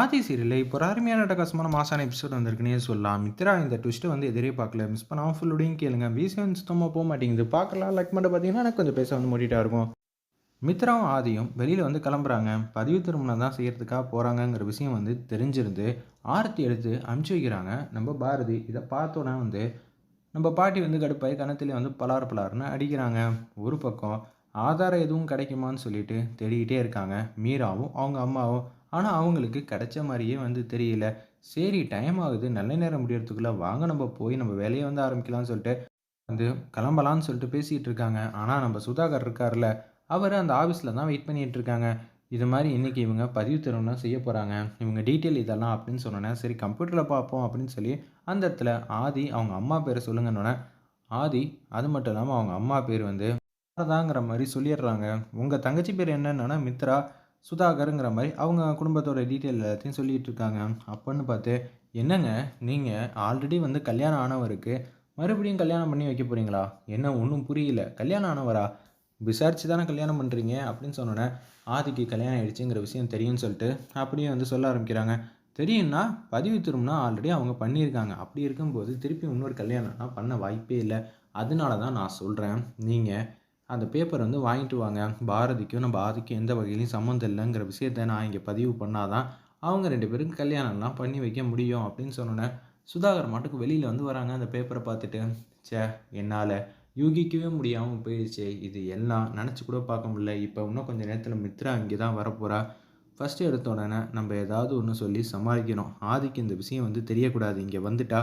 ஆதி சீரியலில் இப்போ ஒரு அருமையான டகாசமான மாசான எபிசோட் வந்திருக்குன்னே சொல்லலாம். மித்ரா இந்த ட்விஸ்ட்டை வந்து எதிரே பார்க்கல. மிஸ் பண்ணாமல் ஃபுல்லோடையும் கேளுங்க. பிசிஎன் சுத்தமாக போக மாட்டேங்குது. பார்க்கலாம். லைக் மட்டும் பார்த்தீங்கன்னா எனக்கு கொஞ்சம் பேச வந்து மூடிட்டா இருக்கும். மித்ராவும் ஆதியும் வெளியில் வந்து கிளம்புறாங்க. பதிவு திருமணம் தான் செய்கிறதுக்காக போகிறாங்கங்கிற விஷயம் வந்து தெரிஞ்சிருந்து ஆரத்தி எடுத்து அமுச்சு வைக்கிறாங்க. நம்ம பாரதி இதை பார்த்தோன்னே வந்து நம்ம பாட்டி வந்து கடுப்பாய் கணத்திலே வந்து பலார் பலார்னு அடிக்கிறாங்க. ஒரு பக்கம் ஆதாரம் எதுவும் கிடைக்குமான்னு சொல்லிட்டு தேடிக்கிட்டே இருக்காங்க. மீராவும் அவங்க அம்மாவும் ஆனால் அவங்களுக்கு கிடைச்ச மாதிரியே வந்து தெரியல. சரி டைம் ஆகுது. நல்ல நேரம் முடியறதுக்குள்ளே வாங்க நம்ம போய் நம்ம வேலையை வந்து ஆரம்பிக்கலாம்னு சொல்லிட்டு வந்து கிளம்பலான்னு சொல்லிட்டு பேசிகிட்டு இருக்காங்க. ஆனால் நம்ம சுதாகர் இருக்கார்ல அவர் அந்த ஆஃபீஸில் தான் வெயிட் பண்ணிகிட்டு இருக்காங்க. இது மாதிரி இன்றைக்கி இவங்க பதிவு திருமணம் செய்ய போகிறாங்க இவங்க டீட்டெயில் இதெல்லாம் அப்படின்னு சொன்னோன்னே சரி கம்ப்யூட்டரில் பார்ப்போம் அப்படின்னு சொல்லி அந்த இடத்துல ஆதி அவங்க அம்மா பேரை சொல்லுங்கன்னொன்னே ஆதி அது மட்டும் இல்லாமல் அவங்க அம்மா பேர் வந்து தாங்கிற மாதிரி சொல்லிடுறாங்க. உங்கள் தங்கச்சி பேர் என்னன்னா மித்ரா சுதாகருங்கிற மாதிரி அவங்க குடும்பத்தோட டீட்டெயில் எல்லாத்தையும் சொல்லிகிட்டு இருக்காங்க. அப்போன்னு பார்த்து என்னங்க நீங்கள் ஆல்ரெடி வந்து கல்யாணம் ஆனவருக்கு மறுபடியும் கல்யாணம் பண்ணி வைக்க போகிறீங்களா என்ன ஒன்றும் புரியல. கல்யாணம் ஆனவரா? விசாரித்து தானே கல்யாணம் பண்ணுறீங்க அப்படின்னு சொன்னோன்னே ஆதிக்கு கல்யாணம் ஆயிடுச்சுங்கிற விஷயம் தெரியும்னு சொல்லிட்டு அப்படியே வந்து சொல்ல ஆரம்பிக்கிறாங்க. தெரியும்னா பதிவு திரும்பினா ஆல்ரெடி அவங்க பண்ணியிருக்காங்க. அப்படி இருக்கும்போது திருப்பி இன்னொரு கல்யாணம்னா பண்ண வாய்ப்பே இல்லை. அதனால தான் நான் சொல்கிறேன் நீங்கள் அந்த பேப்பர் வந்து வாங்கிட்டு வாங்க. பாரதிக்கும் நம்ம பாரதிக்கும் எந்த வகையிலையும் சம்மந்தம் இல்லைங்கிற விஷயத்த நான் இங்கே பதிவு பண்ணாதான் அவங்க ரெண்டு பேரும் கல்யாணம்லாம் பண்ணி வைக்க முடியும் அப்படின்னு சொன்னோன்னே சுதாகர் மாட்டுக்கு வெளியில் வந்து வராங்க அந்த பேப்பரை பார்த்துட்டு. சே என்னால் யூகிக்கவே முடியாமல் போயிடுச்சு. இது எல்லாம் நினச்சி கூட பார்க்க முடியல. இப்போ இன்னும் கொஞ்சம் நேரத்தில் மித்ரா இங்கே தான் வரப்போகிறா ஃபஸ்ட்டு எடுத்த உடனே நம்ம ஏதாவது ஒன்று சொல்லி சமாளிக்கணும். ஆதிக்கு இந்த விஷயம் வந்து தெரியக்கூடாது. இங்கே வந்துட்டா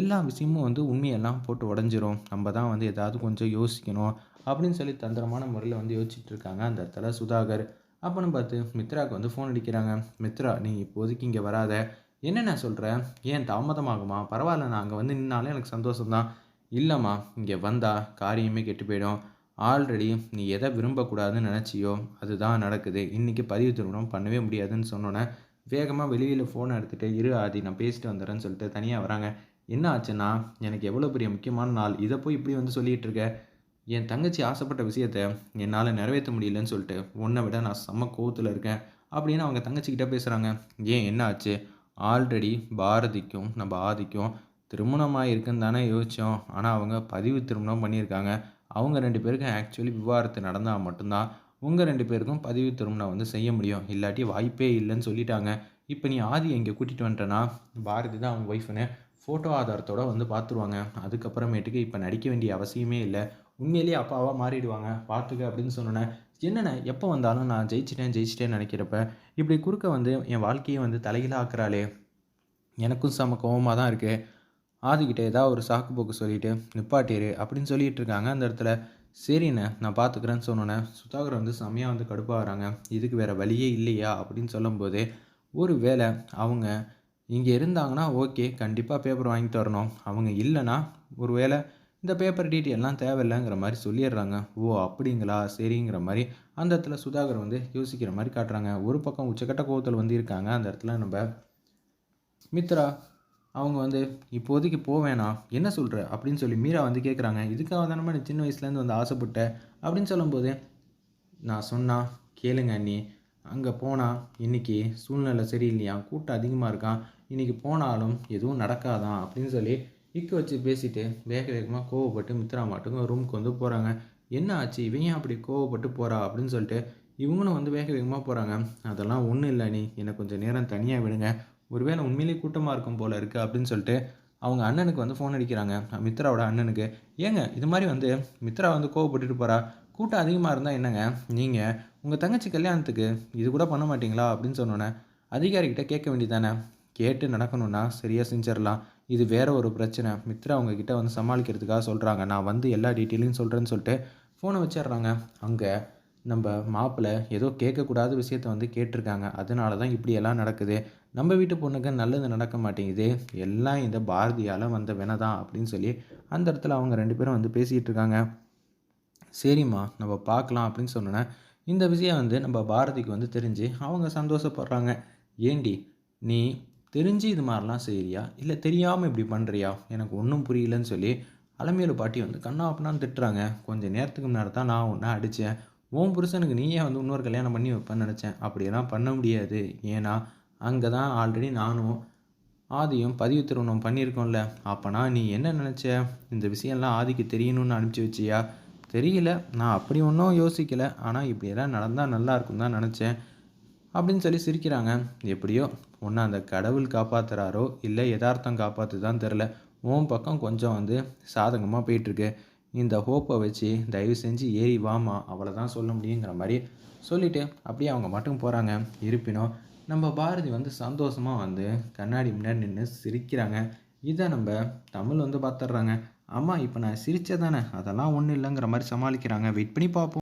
எல்லா விஷயமும் வந்து உண்மையெல்லாம் போட்டு உடஞ்சிரும். நம்ம தான் வந்து ஏதாவது கொஞ்சம் யோசிக்கணும் அப்படின்னு சொல்லி தந்திரமான முறையில் வந்து யோசிச்சுட்டு இருக்காங்க அந்த இடத்துல சுதாகர். அப்போன்னு பார்த்து மித்ராவுக்கு வந்து ஃபோன் அடிக்கிறாங்க. மித்ரா நீ இப்போதைக்கு இங்கே வராத. என்னென்ன சொல்கிறேன் ஏன் தாமதமாகுமா? பரவாயில்ல நான் அங்கே வந்து நின்னாலும் எனக்கு சந்தோஷம்தான். இல்லைம்மா இங்கே வந்தால் காரியமே கெட்டு போயிடும். ஆல்ரெடி நீ எதை விரும்பக்கூடாதுன்னு நினச்சியோ அதுதான் நடக்குது. இன்றைக்கி பதிவு திருமணம் பண்ணவே முடியாதுன்னு சொன்னோன்னே வேகமாக வெளியில் ஃபோனை எடுத்துகிட்டு இரு ஆதி நான் பேசிட்டு வந்துடுறேன்னு சொல்லிட்டு தனியாக வராங்க. என்ன ஆச்சுன்னா எனக்கு எவ்வளோ பெரிய முக்கியமான நாள். இதை போய் இப்படி வந்து சொல்லிகிட்டு இருக்க. என் தங்கச்சி ஆசைப்பட்ட விஷயத்த என்னால் நிறைவேற்ற முடியலன்னு சொல்லிட்டு உன்னை விட நான் செம்ம கோவத்தில் இருக்கேன் அப்படின்னு அவங்க தங்கச்சிக்கிட்ட பேசுகிறாங்க ஏன் என்ன ஆச்சு? ஆல்ரெடி பாரதிக்கும் நம்ம ஆதிக்கும் திருமணமாக இருக்குன்னு தானே யோசித்தோம் ஆனால் அவங்க பதிவு திருமணம் பண்ணியிருக்காங்க. அவங்க ரெண்டு பேருக்கும் ஆக்சுவலி விவாகரத்து நடந்தால் மட்டும்தான் உங்கள் ரெண்டு பேருக்கும் பதிவு திருமணம் வந்து செய்ய முடியும். இல்லாட்டி வாய்ப்பே இல்லைன்னு சொல்லிட்டாங்க. இப்போ நீ ஆதி எங்கே கூட்டிகிட்டு வந்துட்டேன்னா பாரதி தான் அவங்க ஒய்ஃபுன்னு ஃபோட்டோ ஆதாரத்தோடு வந்து பார்த்துருவாங்க அதுக்கப்புறமேட்டுக்கு இப்போ நடிக்க வேண்டிய அவசியமே இல்லை. உண்மையிலேயே அப்பாவாக மாறிடுவாங்க. பார்த்துக்க அப்படின்னு சொன்னேன் என்னென்ன எப்போ வந்தாலும் நான் ஜெயிச்சிட்டேன் ஜெயிச்சிட்டேன்னு நினைக்கிறப்ப இப்படி குறுக்க வந்து என் வாழ்க்கையை வந்து தலைகீழாக ஆக்குறாளே எனக்கும் செம கோவமாக தான் இருக்குது ஆதிக்கிட்ட ஏதாவது ஒரு சாக்கு போக்கு சொல்லிவிட்டு நிப்பாட்டிரு அப்படின்னு சொல்லிட்டு இருக்காங்க. அந்த இடத்துல சரிண்ணே நான் பார்த்துக்கிறேன்னு சொன்னோன்னே சுதாகர் வந்து செம்மையாக வந்து கடுப்பாகிறாங்க இதுக்கு வேறு வழியே இல்லையா? அப்படின்னு சொல்லும்போது ஒரு வேளை அவங்க இங்கே இருந்தாங்கன்னா ஓகே கண்டிப்பாக பேப்பர் வாங்கிட்டு வரணும் அவங்க இல்லைன்னா ஒரு வேளை இந்த பேப்பர் டீட்டெயிலாம் தேவையில்லைங்கிற மாதிரி சொல்லிடுறாங்க. ஓ அப்படிங்களா? சரிங்கிற மாதிரி. அந்த இடத்துல சுதாகர் வந்து யோசிக்கிற மாதிரி காட்டுறாங்க. ஒரு பக்கம் உச்சக்கட்ட கோவத்தில் வந்து இருக்காங்க. அந்த இடத்துல நம்ம மித்ரா அவங்க வந்து இப்போதைக்கு போவேணா என்ன சொல்கிற அப்படின்னு சொல்லி மீரா வந்து கேட்குறாங்க இதுக்காக தானே நீ சின்ன வயசுலேருந்து வந்து ஆசைப்பட்டேன் அப்படின்னு சொல்லும்போது நான் சொன்னால் கேளுங்க அண்ணி. அங்கே போனால் இன்றைக்கி சூழ்நிலை சரியில்லையா? கூட்டம் அதிகமாக இருக்கான் இன்றைக்கி போனாலும் எதுவும் நடக்காதான் அப்படின்னு சொல்லி இக்கு வச்சு பேசிட்டு வேக வேகமாக கோவப்பட்டு மித்ரா மாட்டுக்கும் ரூமுக்கு வந்து போகிறாங்க என்ன ஆச்சு? இவன் அப்படி கோவப்பட்டு போகிறா அப்படின்னு சொல்லிட்டு இவங்களும் வந்து வேக வேகமாக போகிறாங்க அதெல்லாம் ஒன்றும் இல்லை நீ என்னை கொஞ்சம் நேரம் தனியாக விடுங்க. ஒருவேளை உண்மையிலேயே கூட்டமாக இருக்கும் போல் இருக்குது அப்படின்னு சொல்லிட்டு அவங்க அண்ணனுக்கு வந்து ஃபோன் அடிக்கிறாங்க. மித்ராவோட அண்ணனுக்கு. ஏங்க இது மாதிரி வந்து மித்ரா வந்து கோவப்பட்டுட்டு போகிறா கூட்டம் அதிகமாக இருந்தால் என்னங்க? நீங்கள் உங்கள் தங்கச்சி கல்யாணத்துக்கு இது கூட பண்ண மாட்டிங்களா? அப்படின்னு சொன்னோன்னே அதிகாரிக்கிட்ட கேட்க வேண்டியதானே கேட்டு நடக்கணும்னா சரியாக செஞ்சிடலாம். இது வேறு ஒரு பிரச்சனை. மித்ரா அவங்கக்கிட்ட வந்து சமாளிக்கிறதுக்காக சொல்கிறாங்க நான் வந்து எல்லா டீட்டெயிலையும் சொல்கிறேன்னு சொல்லிட்டு ஃபோனை வச்சிடுறாங்க. அங்கே நம்ம மாப்பிள்ளை ஏதோ கேட்கக்கூடாத விஷயத்த வந்து கேட்டிருக்காங்க. அதனால தான் இப்படியெல்லாம் நடக்குது. நம்ம வீட்டு பொண்ணுக்கு நல்லது நடக்க மாட்டேங்குது. எல்லாம் இந்த பாரதியால் வந்த வினதான் அப்படின்னு சொல்லி அந்த இடத்துல அவங்க ரெண்டு பேரும் வந்து பேசிகிட்டு இருக்காங்க. சரிம்மா நம்ம பார்க்கலாம் அப்படின்னு சொன்னோன்னே இந்த விஷயம் வந்து நம்ம பாரதிக்கு வந்து தெரிஞ்சு அவங்க சந்தோஷப்படுறாங்க. ஏண்டி நீ தெரிஞ்சு இது மாதிரிலாம் செய்கிறியா இல்லை தெரியாமல் இப்படி பண்ணுறியா எனக்கு ஒன்றும் புரியலன்னு சொல்லி அலமையில பாட்டி வந்து கண்ணா அப்படின்னான்னு திட்டுறாங்க. கொஞ்சம் நேரத்துக்கு முன்னாடி தான் நான் ஒன்றா அடித்தேன் உன் புருஷனுக்கு நீயே வந்து இன்னொரு கல்யாணம் பண்ணி வைப்பேன்னு நினச்சேன். அப்படியெல்லாம் பண்ண முடியாது. ஏன்னா அங்கே தான் ஆல்ரெடி நானும் ஆதியும் பதிவு திருமணம் பண்ணியிருக்கோம்ல. அப்போனா நீ என்ன நினச்ச? இந்த விஷயம்லாம் ஆதிக்கு தெரியணும்னு அனுப்பிச்சி வச்சியா? தெரியல. நான் அப்படி ஒன்றும் யோசிக்கலை. ஆனால் இப்படியெல்லாம் நடந்தால் நல்லா இருக்கும் தான் நினச்சேன். அப்படின்னு சொல்லி சிரிக்கிறாங்க. எப்படியோ ஒன்று அந்த கடவுள் காப்பாற்றுறாரோ இல்லை யதார்த்தம் காப்பாற்றுதான் தெரில உன் பக்கம் கொஞ்சம் வந்து சாதகமாக போயிட்டுருக்கு. இந்த ஹோப்பை வச்சு தயவு செஞ்சு ஏறி வாமா அவளை தான் சொல்ல முடியுங்கிற மாதிரி சொல்லிவிட்டு அப்படியே அவங்க மட்டும் போகிறாங்க இருப்பினும் நம்ம பாரதி வந்து சந்தோஷமாக வந்து கண்ணாடி முன்னாடி நின்று சிரிக்கிறாங்க. இதை நம்ம தமிழ் வந்து பார்த்துட்றாங்க அம்மா இப்போ நான் சிரித்ததானே அதெல்லாம் ஒன்றும் இல்லைங்கிற மாதிரி சமாளிக்கிறாங்க. வெயிட் பண்ணி பார்ப்போம்